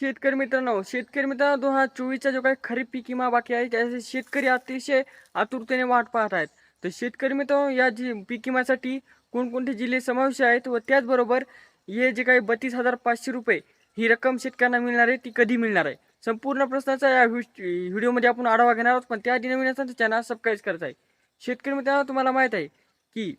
शेतकरी मित्रांनो शेतकरी मित्रांनो दोन हजार चोवीसचा जो काही खरीप पीक विमा बाकी आहे त्यासाठी शेतकरी अतिशय आतुरतेने वाट पाहत आहेत. तर शेतकरी मित्रांनो या जी पीक विम्यासाठी कोणकोणते जिल्हे समावेश आहेत व त्याचबरोबर हे जे काही बत्तीस हजार पाचशे रुपये ही रक्कम शेतकऱ्यांना मिळणार आहे ती कधी मिळणार आहे? संपूर्ण प्रश्नाचा या व्हिडिओमध्ये आपण आढावा घेणार आहोत पण त्याआधी नवीन असेल चॅनल सबस्क्राईब करायचं आहे. शेतकरी मित्रांनो तुम्हाला माहीत आहे की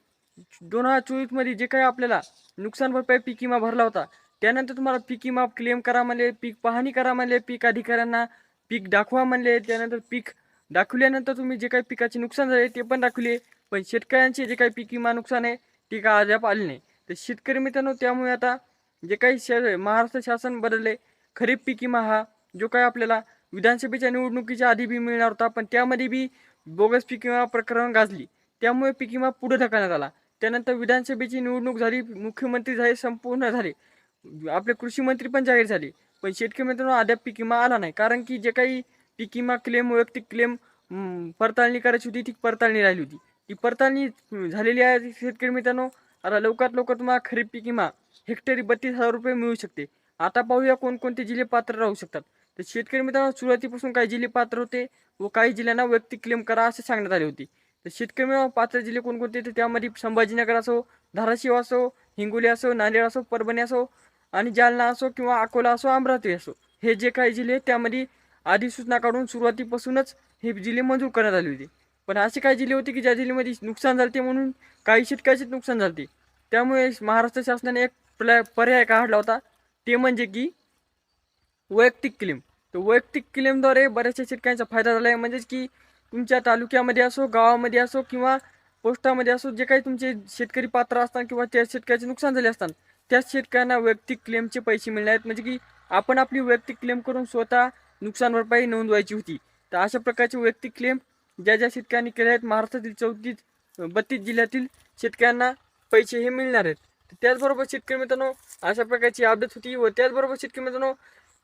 दोन हजार चोवीसमध्ये जे काही आपल्याला नुकसान भरपाई पीक विमा भरला होता त्यानंतर तुम्हाला पीक विमा क्लेम करा म्हणले पीक पाहणी करा म्हणले पीक अधिकाऱ्यांना पीक दाखवा म्हणले त्यानंतर पीक दाखवल्यानंतर तुम्ही जे काही पिकाचे नुकसान झाले ते पण दाखवले. पण शेतकऱ्यांचे जे काही पीक विमा नुकसान आहे ते का अद्याप आले नाही. तर शेतकरी मित्रांनो त्यामुळे आता जे काही शे महाराष्ट्र शासन बदलले खरीप पीक विमा हा जो काही आपल्याला विधानसभेच्या निवडणुकीच्या आधी बी मिळणार होता पण त्यामध्ये बी बोगस पीक विमा प्रकरण गाजली. त्यामुळे पीक विमा पुढे ढकलण्यात आला. त्यानंतर विधानसभेची निवडणूक झाली मुख्यमंत्री झाले संपूर्ण झाले. आपले कृषी मंत्री पण जाहीर झाले. पण शेतकरी मित्रांनो अद्याप पीक विमा आला नाही. कारण की जे काही पीक विमा क्लेम वैयक्तिक क्लेम पडताळणी करायची होती ती पडताळणी राहिली होती. ती पडताळणी झालेली आहे शेतकरी मित्रांनो. आता लवकरात लवकर तुम्हाला खरीप पीक विमा हेक्टरी बत्तीस हजार रुपये मिळू शकते. आता पाहूया कोणकोणते जिल्हे पात्र राहू शकतात. तर शेतकरी मित्रांनो सुरुवातीपासून काही जिल्हे पात्र होते व काही जिल्ह्यांना वैयक्तिक क्लेम करा असे सांगण्यात आले होते. तर शेतकरी मित्रांनो पात्र जिल्हे कोणकोणते? तर त्यामध्ये संभाजीनगर असो धाराशिव असो हिंगोली असो नांदेड असो परभणी असो आणि जालना असो किंवा अकोला असो अमरावती असो हे जे काही जिल्हे त्यामध्ये अधिसूचना काढून सुरुवातीपासूनच हे जिल्हे मंजूर करण्यात आले होते. पण असे काही जिल्हे होते की ज्या जिल्ह्यामध्ये नुकसान झाले म्हणून काही शेतकऱ्याचे नुकसान झाले त्यामुळे महाराष्ट्र शासनाने एक प्लॅ पर्याय काढला होता. ते म्हणजे की वैयक्तिक क्लेम. तर वैयक्तिक क्लेमद्वारे बऱ्याचशा शेतकऱ्यांचा फायदा झाला आहे. म्हणजेच की तुमच्या तालुक्यामध्ये असो गावामध्ये असो किंवा पोस्टामध्ये असो जे काही तुमचे शेतकरी पात्र असतात किंवा त्या शेतकऱ्याचे नुकसान झाले असतात त्याच शेतकऱ्यांना वैयक्तिक क्लेमचे पैसे मिळणार आहेत. म्हणजे की आपण आपली वैयक्तिक क्लेम करून स्वतः नुकसान भरपाई नोंदवायची होती. तर अशा प्रकारचे वैयक्तिक क्लेम ज्या ज्या शेतकऱ्यांनी केले आहेत महाराष्ट्रातील चौतीस बत्तीस जिल्ह्यातील शेतकऱ्यांना पैसे हे मिळणार आहेत. त्याचबरोबर शेतकरी मित्रांनो अशा प्रकारची अपडेट होती व त्याचबरोबर शेतकरी मित्रांनो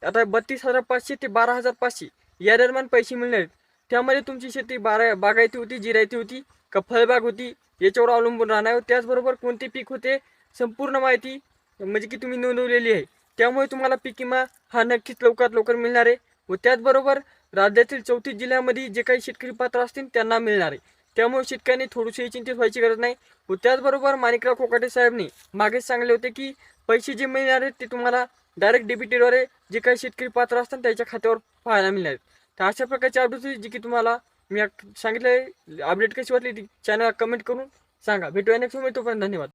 आता बत्तीस हजार पाचशे ते बारा हजार पाचशे या दरम्यान पैसे मिळणार आहेत. त्यामध्ये तुमची शेती बारा बागायती होती जिरायती होती. का फळबाग होती याच्यावर अवलंबून राहणार त्याचबरोबर कोणते पीक होते संपूर्ण माहिती म्हणजे की तुम्ही नोंदवलेली आहे. त्यामुळे तुम्हाला पीक विमा हा नक्कीच लवकरात लवकर मिळणार आहे. व त्याचबरोबर राज्यातील चौतीस जिल्ह्यामध्ये जे काही शेतकरी पात्र असतील त्यांना मिळणार आहे. त्यामुळे शेतकऱ्यांनी थोडीशी चिंतित व्हायची गरज नाही. व त्याचबरोबर माणिकराव कोकाटे साहेबनी मागेच सांगले होते की पैसे जे मिळणार आहेत ते तुम्हाला डायरेक्ट डेबिटीद्वारे जे काही शेतकरी पात्र असतात त्याच्या खात्यावर पाहायला मिळणार आहेत. तर अशा प्रकारची अपडेट होती जी की तुम्हाला मी सांगितलं अपडेट कशी वाटली ती? चॅनल कमेंट करून सांगा. भेटूया नेक्स्ट तोपर्यंत धन्यवाद.